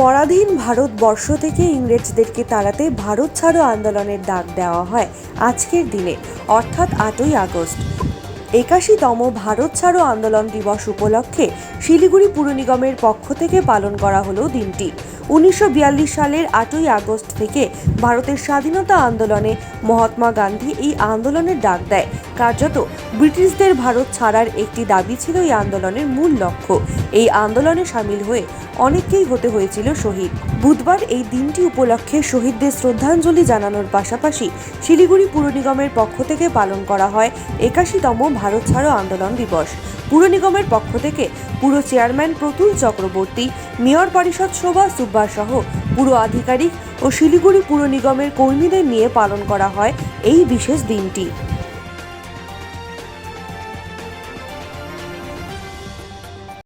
পরাধীন ভারতবর্ষ থেকে ইংরেজদেরকে তাড়াতে ভারত ছাড়ো আন্দোলনের ডাক দেওয়া হয় আজকের দিনে, অর্থাৎ আটই আগস্ট। একাশিতম ভারত ছাড়ো আন্দোলন দিবস উপলক্ষে শিলিগুড়ি পুর নিগমের পক্ষ থেকে পালন করা হলো দিনটি। উনিশশো বিয়াল্লিশ সালের আটই আগস্ট থেকে ভারতের স্বাধীনতা আন্দোলনে মহাত্মা গান্ধী এই আন্দোলনের ডাক দেয়। কার্যত ব্রিটিশদের ভারত ছাড়ার একটি দাবি ছিল এই আন্দোলনের মূল লক্ষ্য। এই আন্দোলনে সামিল হয়ে অনেককেই হতে হয়েছিল শহীদ। বুধবার এই দিনটি উপলক্ষে শহীদদের শ্রদ্ধাঞ্জলি জানানোর পাশাপাশি শিলিগুড়ি পুর নিগমের পক্ষ থেকে পালন করা হয় একাশিতম ভারত ছাড়ো আন্দোলন দিবস। পুর নিগমের পক্ষ থেকে পুরো চেয়ারম্যান প্রতুল চক্রবর্তী, মেয়র পরিষদ শোভা সুব্বা সহ পুরো আধিকারিক ও শিলিগুড়ি পুর নিগমের কর্মীদের নিয়ে পালন করা হয় এই বিশেষ দিনটি।